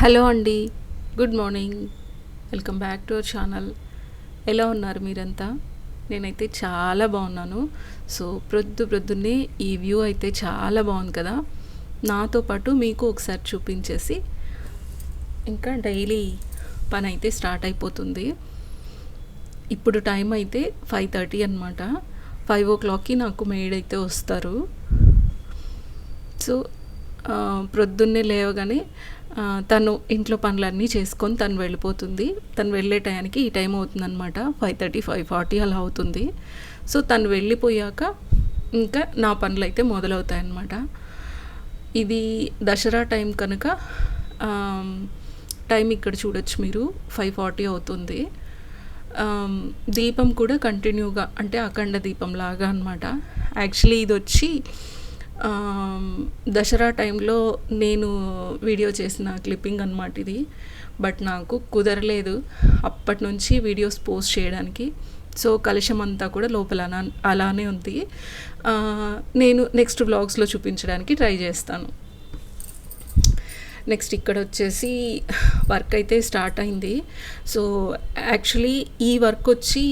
Hello అండి. Good morning. Welcome back to our channel. ఎలా ఉన్నారు మీరంతా? నేనైతే చాలా బాగున్నాను. సో ప్రొద్దు ప్రొద్దున్నే ఈ వ్యూ అయితే చాలా బాగుంది కదా. నాతో పాటు మీకు ఒకసారి చూపించేసి ఇంకా డైలీ పని అయితే స్టార్ట్ అయిపోతుంది. ఇప్పుడు టైం అయితే ఫైవ్ థర్టీ అనమాట ఫైవ్ ఓ క్లాక్కి నాకు మేడ్ అయితే వస్తారు. సో ప్రొద్దున్నే లేవగానే తను ఇంట్లో పనులన్నీ చేసుకొని తను వెళ్ళిపోతుంది. తను వెళ్ళే టయానికి ఈ టైం అవుతుందన్నమాట. ఫైవ్ థర్టీ ఫైవ్ ఫార్టీ అలా అవుతుంది. సో తను వెళ్ళిపోయాక ఇంకా నా పనులు అయితే మొదలవుతాయి అన్నమాట ఇది దసరా టైం కనుక టైం ఇక్కడ చూడొచ్చు మీరు. ఫైవ్ ఫార్టీ అవుతుంది. దీపం కూడా కంటిన్యూగా అంటే అఖండ దీపం లాగా అనమాట యాక్చువల్లీ ఇది వచ్చి దసరా టైంలో నేను వీడియో చేసిన క్లిప్పింగ్ అనమాట ఇది. బట్ నాకు కుదరలేదు అప్పటి నుంచి వీడియోస్ పోస్ట్ చేయడానికి. సో కలుషం అంతా కూడా లోపల అలానే ఉంది. నేను నెక్స్ట్ వ్లాగ్స్లో చూపించడానికి ట్రై చేస్తాను. నెక్స్ట్ ఇక్కడ వచ్చేసి వర్క్ అయితే స్టార్ట్ అయింది. సో యాక్చువల్లీ ఈ వర్క్ వచ్చి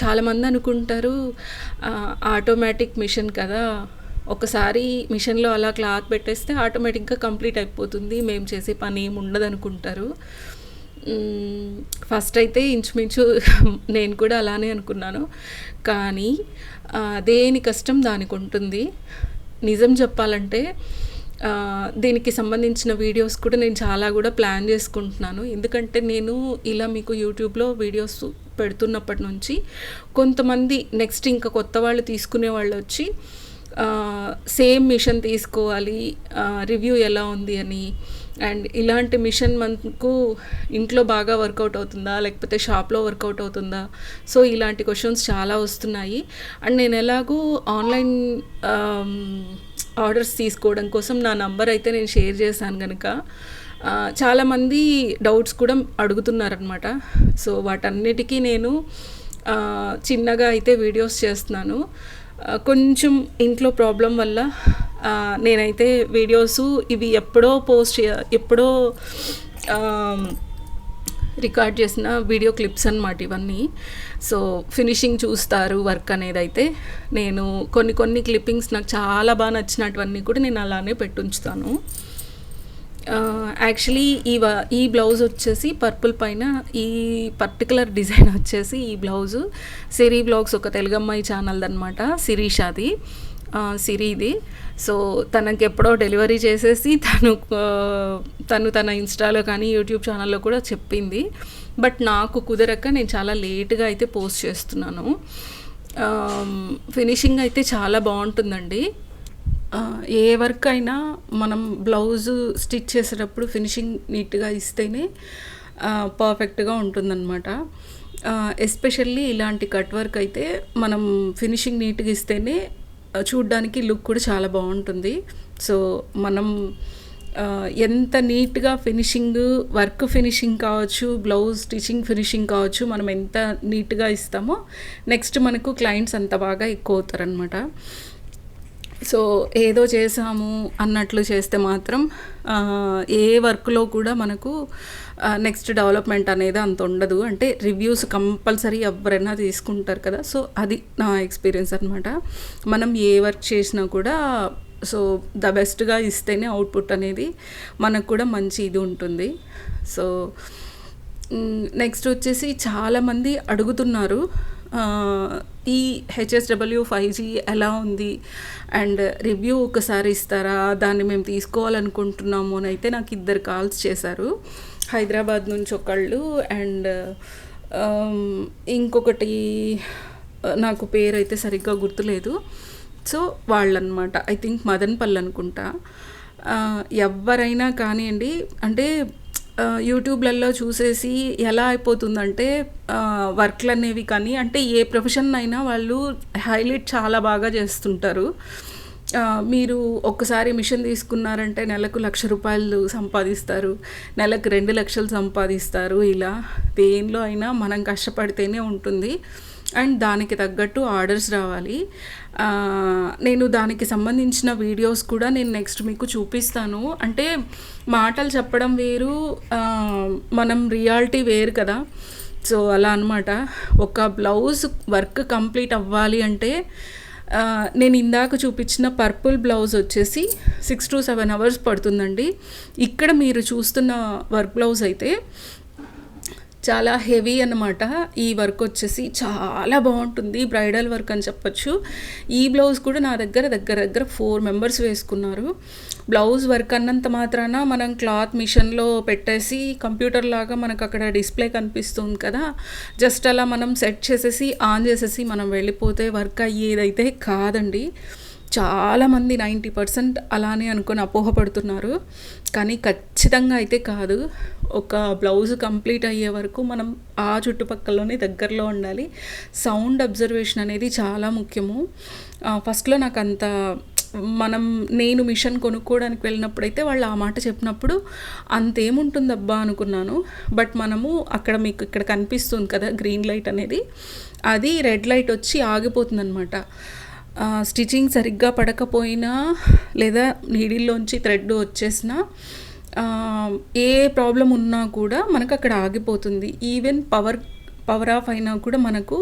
చాలామంది అనుకుంటారు ఆటోమేటిక్ మిషన్ కదా. ఒకసారి మిషన్లో అలా క్లాత్ పెట్టేస్తే ఆటోమేటిక్గా కంప్లీట్ అయిపోతుంది. మేము చేసే పని ఏమి ఉండదు అనుకుంటారు ఫస్ట్ అయితే ఇంచుమించు నేను కూడా అలానే అనుకున్నాను. కానీ దేని కష్టం దానికి ఉంటుంది. నిజం చెప్పాలంటే దీనికి సంబంధించిన వీడియోస్ కూడా నేను చాలా కూడా ప్లాన్ చేసుకుంటున్నాను. ఎందుకంటే నేను ఇలా మీకు యూట్యూబ్లో వీడియోస్ పెడుతున్నప్పటి నుంచి కొంతమంది నెక్స్ట్ ఇంకా కొత్త వాళ్ళు తీసుకునే వాళ్ళు వచ్చి సేమ్ మిషన్ తీసుకోవాలి రివ్యూ ఎలా ఉంది అని. అండ్ ఇలాంటి మిషన్ మనకు ఇంట్లో బాగా వర్కౌట్ అవుతుందా లేకపోతే షాప్లో వర్కౌట్ అవుతుందా? సో ఇలాంటి క్వశ్చన్స్ చాలా వస్తున్నాయి. అండ్ నేను ఎలాగో ఆన్లైన్ ఆర్డర్స్ తీసుకోవడం కోసం నా నంబర్ అయితే నేను షేర్ చేశాను కనుక చాలామంది డౌట్స్ కూడా అడుగుతున్నారనమాట సో వాటన్నిటికీ నేను చిన్నగా అయితే వీడియోస్ చేస్తున్నాను. కొంచెం ఇంట్లో ప్రాబ్లం వల్ల నేనైతే వీడియోస్ ఇవి ఎప్పుడో పోస్ట్ ఎప్పుడో రికార్డ్ చేసిన వీడియో క్లిప్స్ అన్నమాట ఇవన్నీ. సో ఫినిషింగ్ చూస్తారు వర్క్ అనేది అయితే నేను కొన్ని కొన్ని క్లిప్పింగ్స్ నాకు చాలా బాగా నచ్చినటువన్నీ కూడా నేను అలానే పెట్టుంచుతాను. Uh, యాక్చువల్లీ ఈ వ- ఈ బ్లౌజ్ వచ్చేసి పర్పుల్ పైన ఈ పర్టికులర్ డిజైన్ వచ్చేసి ఈ బ్లౌజు సిరీ బ్లాగ్స్ ఒక తెలుగమ్మాయి ఛానల్ అనమాట శిరీషాది అది సిరీది సో తనకి ఎప్పుడో డెలివరీ చేసేసి తను uh, తను తన ఇన్స్టాలో కానీ యూట్యూబ్ ఛానల్లో కూడా చెప్పింది. బట్ నాకు కుదరక నేను చాలా లేట్గా అయితే పోస్ట్ చేస్తున్నాను. Um, ఫినిషింగ్ అయితే చాలా బాగుంటుందండి. ఏ వర్క్ అయినా మనం బ్లౌజ్ స్టిచ్ చేసేటప్పుడు ఫినిషింగ్ నీట్గా ఇస్తేనే పర్ఫెక్ట్గా ఉంటుందన్నమాట. ఎస్పెషల్లీ ఇలాంటి కట్ వర్క్ అయితే మనం ఫినిషింగ్ నీట్గా ఇస్తేనే చూడ్డానికి లుక్ కూడా చాలా బాగుంటుంది. సో మనం ఎంత నీట్గా ఫినిషింగ్ వర్క్ ఫినిషింగ్ కావచ్చు బ్లౌజ్ స్టిచ్చింగ్ ఫినిషింగ్ కావచ్చు మనం ఎంత నీట్గా ఇస్తామో నెక్స్ట్ మనకు క్లయింట్స్ అంత బాగా ఎక్కువ అవుతారనమాట సో ఏదో చేసాము అన్నట్లు చేస్తే మాత్రం ఏ వర్క్లో కూడా మనకు నెక్స్ట్ డెవలప్మెంట్ అనేది అంత ఉండదు. అంటే రివ్యూస్ కంపల్సరీ ఎవరైనా తీసుకుంటారు కదా. సో అది నా ఎక్స్పీరియన్స్ అనమాట మనం ఏ వర్క్ చేసినా కూడా సో ద బెస్ట్గా ఇస్తేనే అవుట్పుట్ అనేది మనకు కూడా మంచి ఇది ఉంటుంది. సో నెక్స్ట్ వచ్చేసి చాలామంది అడుగుతున్నారు. ఈ హెచ్ఎస్డబ్ల్యూ ఫైవ్ జీ ఎలా ఉంది? అండ్ రివ్యూ ఒకసారి ఇస్తారా? దాన్ని మేము తీసుకోవాలనుకుంటున్నాము అని అయితే నాకు ఇద్దరు కాల్స్ చేశారు. హైదరాబాద్ నుంచి ఒకళ్ళు అండ్ um, ఇంకొకటి నాకు పేరు అయితే సరిగ్గా గుర్తులేదు. సో వాళ్ళనమాట ఐ థింక్ మదన్పల్లి అనుకుంటా. ఎవరైనా కానివ్వండి అంటే యూట్యూబ్లలో చూసేసి ఎలా అయిపోతుందంటే వర్క్లు అనేవి కానీ అంటే ఏ ప్రొఫెషన్ అయినా వాళ్ళు హైలైట్ చాలా బాగా చేస్తుంటారు. మీరు ఒక్కసారి మిషన్ తీసుకున్నారంటే నెలకు లక్ష రూపాయలు సంపాదిస్తారు నెలకు రెండు లక్షలు సంపాదిస్తారు ఇలా దేనిలో అయినా మనం కష్టపడితేనే ఉంటుంది. అండ్ దానికి తగ్గట్టు ఆర్డర్స్ రావాలి. నేను దానికి సంబంధించిన వీడియోస్ కూడా నేను నెక్స్ట్ మీకు చూపిస్తాను. అంటే మాటలు చెప్పడం వేరు మనం రియాలిటీ వేరు కదా. సో అలా అనమాట ఒక బ్లౌజ్ వర్క్ కంప్లీట్ అవ్వాలి అంటే నేను ఇందాక చూపించిన పర్పుల్ బ్లౌజ్ వచ్చేసి సిక్స్ టు సెవెన్ అవర్స్ పడుతుందండి. ఇక్కడ మీరు చూస్తున్న వర్క్ బ్లౌజ్ అయితే చాలా హెవీ అన్నమాట. ఈ వర్క్ వచ్చేసి చాలా బాగుంటుంది. బ్రైడల్ వర్క్ అని చెప్పొచ్చు. ఈ బ్లౌజ్ కూడా నా దగ్గర దగ్గర దగ్గర ఫోర్ మెంబర్స్ వేసుకున్నారు. బ్లౌజ్ వర్క్ అన్నంత మాత్రాన మనం క్లాత్ మిషన్లో పెట్టేసి కంప్యూటర్ లాగా మనకు అక్కడ డిస్ప్లే కనిపిస్తుంది కదా. జస్ట్ అలా మనం సెట్ చేసేసి ఆన్ చేసేసి మనం వెళ్ళిపోతే వర్క్ అయ్యేదైతే కాదండి. చాలామంది నైంటీ పర్సెంట్ అలానే అనుకొని అపోహపడుతున్నారు. కానీ ఖచ్చితంగా అయితే కాదు. ఒక బ్లౌజ్ కంప్లీట్ అయ్యే వరకు మనం ఆ చుట్టుపక్కలలోనే దగ్గరలో ఉండాలి. సౌండ్ అబ్జర్వేషన్ అనేది చాలా ముఖ్యము. ఫస్ట్లో నాకు అంత మనం నేను మిషన్ కొనుక్కోవడానికి వెళ్ళినప్పుడైతే వాళ్ళు ఆ మాట చెప్పినప్పుడు అంతేముంటుందబ్బా అనుకున్నాను. బట్ మనము అక్కడ మీకు ఇక్కడ కనిపిస్తుంది కదా గ్రీన్ లైట్ అనేది. అది రెడ్ లైట్ వచ్చి ఆగిపోతుందన్నమాట. స్టిచ్చింగ్ సరిగ్గా పడకపోయినా లేదా నీడిల్లోంచి థ్రెడ్ వచ్చేసినా ఏ ప్రాబ్లం ఉన్నా కూడా మనకు అక్కడ ఆగిపోతుంది. ఈవెన్ పవర్ పవర్ ఆఫ్ అయినా కూడా మనకు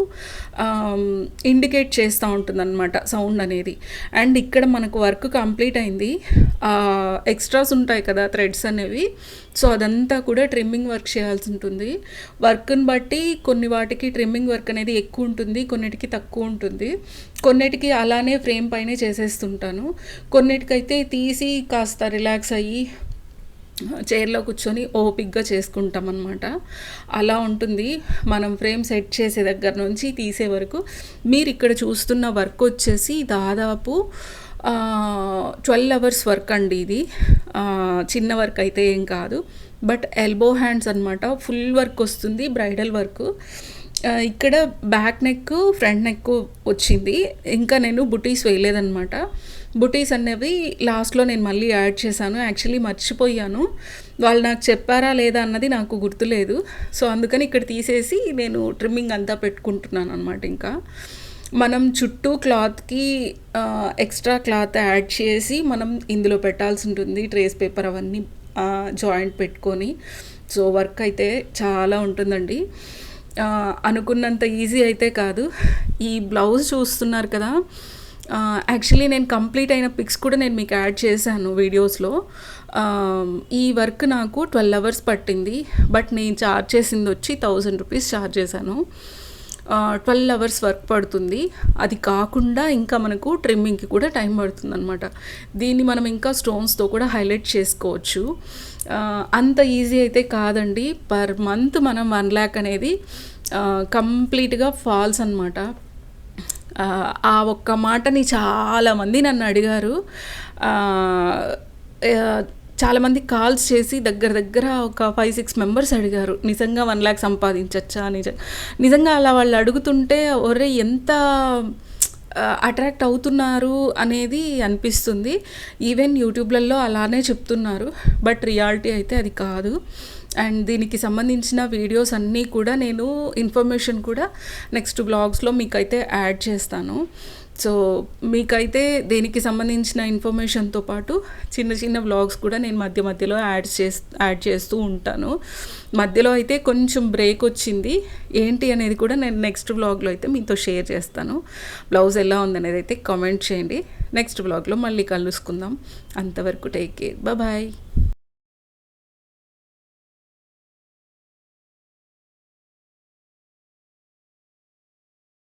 ఇండికేట్ చేస్తూ ఉంటుంది అనమాట సౌండ్ అనేది. అండ్ ఇక్కడ మనకు వర్క్ కంప్లీట్ అయింది. ఎక్స్ట్రాస్ ఉంటాయి కదా థ్రెడ్స్ అనేవి. సో అదంతా కూడా ట్రిమ్మింగ్ వర్క్ చేయాల్సి ఉంటుంది. వర్క్ని బట్టి కొన్ని వాటికి ట్రిమ్మింగ్ వర్క్ అనేది ఎక్కువ ఉంటుంది కొన్నిటికి తక్కువ ఉంటుంది. కొన్నిటికి అలానే ఫ్రేమ్ పైనే చేసేస్తుంటాను. కొన్నిటికైతే తీసి కాస్త రిలాక్స్ అయ్యి చైర్లో కూర్చొని ఓపిక్గా చేసుకుంటాం అనమాట అలా ఉంటుంది. మనం ఫ్రేమ్ సెట్ చేసే దగ్గర నుంచి తీసే వరకు మీరు ఇక్కడ చూస్తున్న వర్క్ వచ్చేసి దాదాపు ట్వెల్వ్ అవర్స్ వర్క్ అండి ఇది. చిన్న వర్క్ అయితే ఏం కాదు. బట్ ఎల్బో హ్యాండ్స్ అనమాట ఫుల్ వర్క్ వస్తుంది బ్రైడల్ వర్క్. ఇక్కడ బ్యాక్ నెక్ ఫ్రంట్ నెక్ వచ్చింది. ఇంకా నేను బుటీస్ వేయలేదన్నమాట. బుటీస్ అనేవి లాస్ట్లో నేను మళ్ళీ యాడ్ చేశాను. యాక్చువల్లీ మర్చిపోయాను. వాళ్ళు నాకు చెప్పారా లేదా అన్నది నాకు గుర్తులేదు. సో అందుకని ఇక్కడ తీసేసి నేను ట్రిమ్మింగ్ అంతా పెట్టుకుంటున్నాను అనమాట ఇంకా. మనం చుట్టూ క్లాత్కి ఎక్స్ట్రా క్లాత్ యాడ్ చేసి మనం ఇందులో పెట్టాల్సి ఉంటుంది. ట్రేస్ పేపర్ అవన్నీ జాయింట్ పెట్టుకొని. సో వర్క్ అయితే చాలా ఉంటుందండి. అనుకున్నంత ఈజీ అయితే కాదు. ఈ బ్లౌజ్ చూస్తున్నారు కదా యాక్చువల్లీ నేను కంప్లీట్ అయిన పిక్స్ కూడా నేను మీకు యాడ్ చేశాను వీడియోస్లో ఈ వర్క్ నాకు ట్వెల్వ్ అవర్స్ పట్టింది బట్ నేను చార్జ్ చేసింది వచ్చి థౌజండ్ రూపీస్ చార్జ్ చేశాను. ట్వెల్వ్ అవర్స్ వర్క్ పడుతుంది. అది కాకుండా ఇంకా మనకు ట్రిమ్మింగ్కి కూడా టైం పడుతుంది అనమాట దీన్ని మనం ఇంకా స్టోన్స్తో కూడా హైలైట్ చేసుకోవచ్చు. అంత ఈజీ అయితే కాదండి. పర్ మంత్ మనం వన్ ల్యాక్ అనేది కంప్లీట్గా ఫాల్స్ అనమాట ఆ, ఒక్క మాటని చాలామంది నన్ను అడిగారు. చాలామంది కాల్స్ చేసి దగ్గర దగ్గర ఒక ఫైవ్ సిక్స్ మెంబర్స్ అడిగారు నిజంగా వన్ ల్యాక్ సంపాదించచ్చా? నిజ నిజంగా అలా వాళ్ళు అడుగుతుంటే ఒరే ఎంత అట్రాక్ట్ అవుతున్నారు? అనేది అనిపిస్తుంది. ఈవెన్ యూట్యూబ్లలో అలానే చెప్తున్నారు బట్ రియాలిటీ అయితే అది కాదు. అండ్ దీనికి సంబంధించిన వీడియోస్ అన్నీ కూడా నేను ఇన్ఫర్మేషన్ కూడా నెక్స్ట్ బ్లాగ్స్లో మీకైతే యాడ్ చేస్తాను. సో మీకైతే దేనికి సంబంధించిన ఇన్ఫర్మేషన్తో పాటు చిన్న చిన్న వ్లాగ్స్ కూడా నేను మధ్య మధ్యలో యాడ్ చేస్ యాడ్ చేస్తూ ఉంటాను. మధ్యలో అయితే కొంచెం బ్రేక్ వచ్చింది. ఏంటి అనేది కూడా నేను నెక్స్ట్ వ్లాగ్లో అయితే మీతో షేర్ చేస్తాను. బ్లౌజ్ ఎలా ఉందనేది అయితే కామెంట్ చేయండి. నెక్స్ట్ వ్లాగ్లో మళ్ళీ కలుసుకుందాం. అంతవరకు టేక్ కేర్. బాయ్.